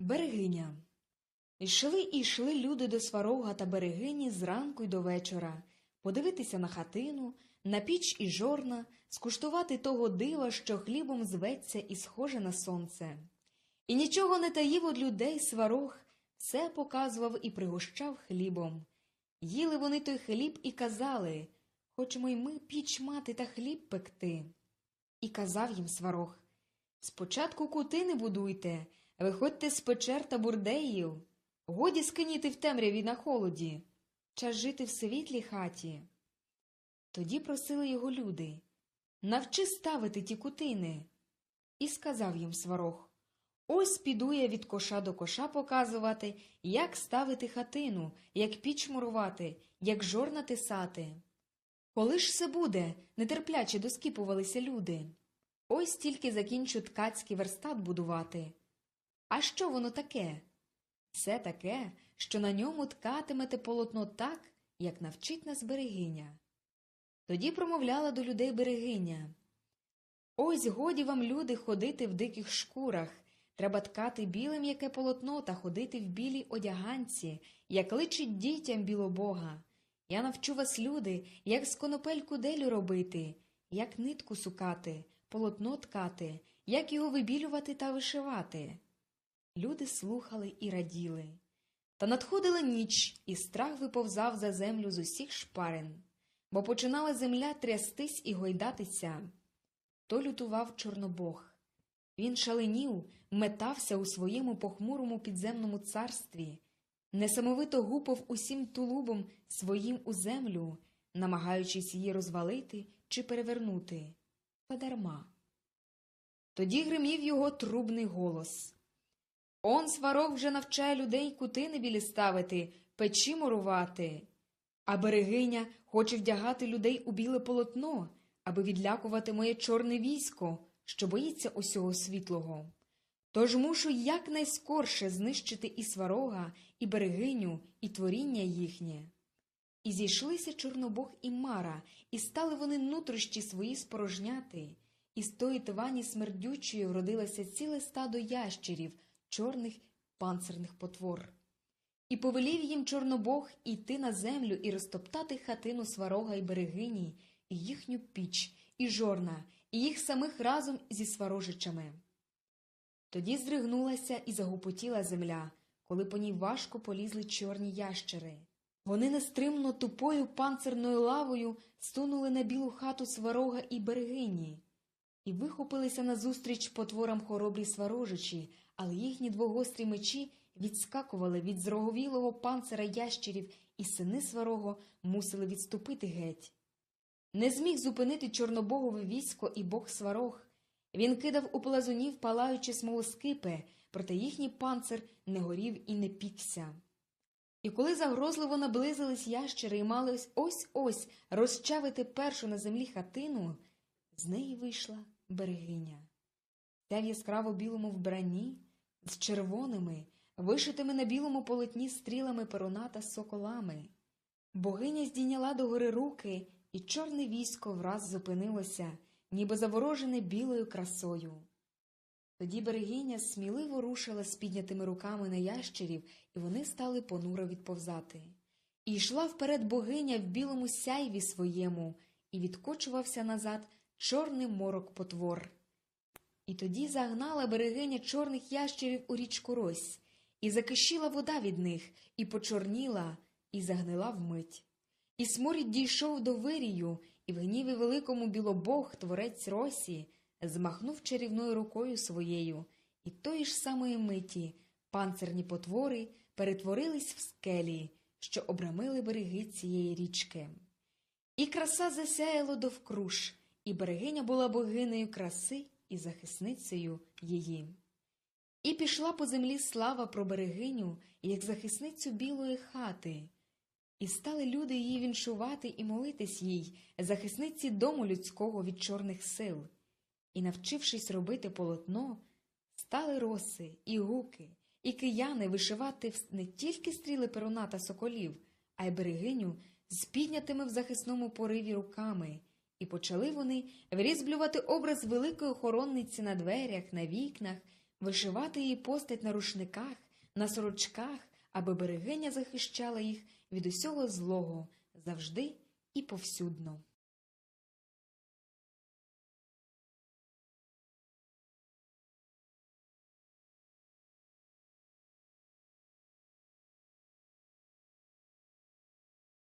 Берегиня. Йшли і йшли люди до сварога та берегині зранку й до вечора, подивитися на хатину, на піч і жорна, скуштувати того дива, що хлібом зветься і схоже на сонце. І нічого не таїв од людей сварог, все показував і пригощав хлібом. Їли вони той хліб і казали Хочемо й ми піч мати та хліб пекти. І казав їм сварог Спочатку кутини будуйте, виходьте з печер та бурдеїв. Годі скиніти в темряві на холоді, час жити в світлій хаті. Тоді просили його люди навчи ставити ті кутини. І сказав їм сварог Ось піду я від коша до коша показувати, як ставити хатину, як піч мурувати, як жорна тисати. Коли ж це буде? нетерпляче доскіпувалися люди. Ось тільки закінчу ткацький верстат будувати. А що воно таке? Це таке, що на ньому ткатимете полотно так, як навчить нас берегиня. Тоді промовляла до людей берегиня. Ось годі вам, люди, ходити в диких шкурах. Треба ткати біле м'яке полотно та ходити в білій одяганці, як личить дітям білобога. Я навчу вас, люди, як з конопель куделю робити, як нитку сукати, полотно ткати, як його вибілювати та вишивати. Люди слухали і раділи. Та надходила ніч, і страх виповзав за землю з усіх шпарин, бо починала земля трястись і гойдатися. То лютував Чорнобог. Він шаленів, метався у своєму похмурому підземному царстві, несамовито гупав усім тулубом своїм у землю, намагаючись її розвалити чи перевернути. Та дарма. Тоді гримів його трубний голос. Он сварог вже навчає людей кутини білі ставити, печі мурувати. А берегиня хоче вдягати людей у біле полотно, аби відлякувати моє чорне військо, що боїться усього світлого. Тож мушу якнайскорше знищити і сварога, і берегиню, і творіння їхнє. І зійшлися Чорнобог і Мара, і стали вони нутрощі свої спорожняти, і з тої твані смердючої вродилося ціле стадо ящерів, чорних панцирних потвор. І повелів їм Чорнобог іти на землю і розтоптати хатину сварога і берегині, і їхню піч, і жорна, і їх самих разом зі сварожичами. Тоді здригнулася і загупотіла земля, коли по ній важко полізли чорні ящери. Вони нестримно тупою панцирною лавою сунули на білу хату сварога і берегині, і вихопилися назустріч потворам хоробрі сварожичі, але їхні двогострі мечі відскакували від зроговілого панцира ящерів, і сини сварого мусили відступити геть. Не зміг зупинити чорнобогове військо і бог сварог. Він кидав у плазунів палаючи смолоскипи, проте їхній панцир не горів і не пікся. І коли загрозливо наблизились ящери і мали ось ось розчавити першу на землі хатину, з неї вийшла берегиня. Та в яскраво білому вбранні, з червоними, вишитими на білому полотні стрілами перуна та соколами. Богиня здійняла догори руки, і чорне військо враз зупинилося, ніби заворожене білою красою. Тоді берегиня сміливо рушила з піднятими руками на ящерів, і вони стали понуро відповзати. І йшла вперед богиня в білому сяйві своєму, і відкочувався назад чорний морок потвор. І тоді загнала берегиня чорних ящерів у річку Рось, і закишіла вода від них, і почорніла, і загнила вмить. І сморід дійшов до вирію, і в гніві великому білобог, творець Росі, змахнув чарівною рукою своєю, і тої ж самої миті панцирні потвори перетворились в скелі, що обрамили береги цієї річки. І краса засяяло довкруж, і берегиня була богинею краси і захисницею її. І пішла по землі слава про берегиню, як захисницю білої хати. І стали люди її віншувати і молитись їй, захисниці дому людського від чорних сил. І, навчившись робити полотно, стали роси, і гуки, і кияни вишивати не тільки стріли перуна та соколів, а й берегиню з піднятими в захисному пориві руками, і почали вони врізблювати образ великої охоронниці на дверях, на вікнах, вишивати її постать на рушниках, на сорочках, аби берегиня захищала їх від усього злого завжди і повсюдно.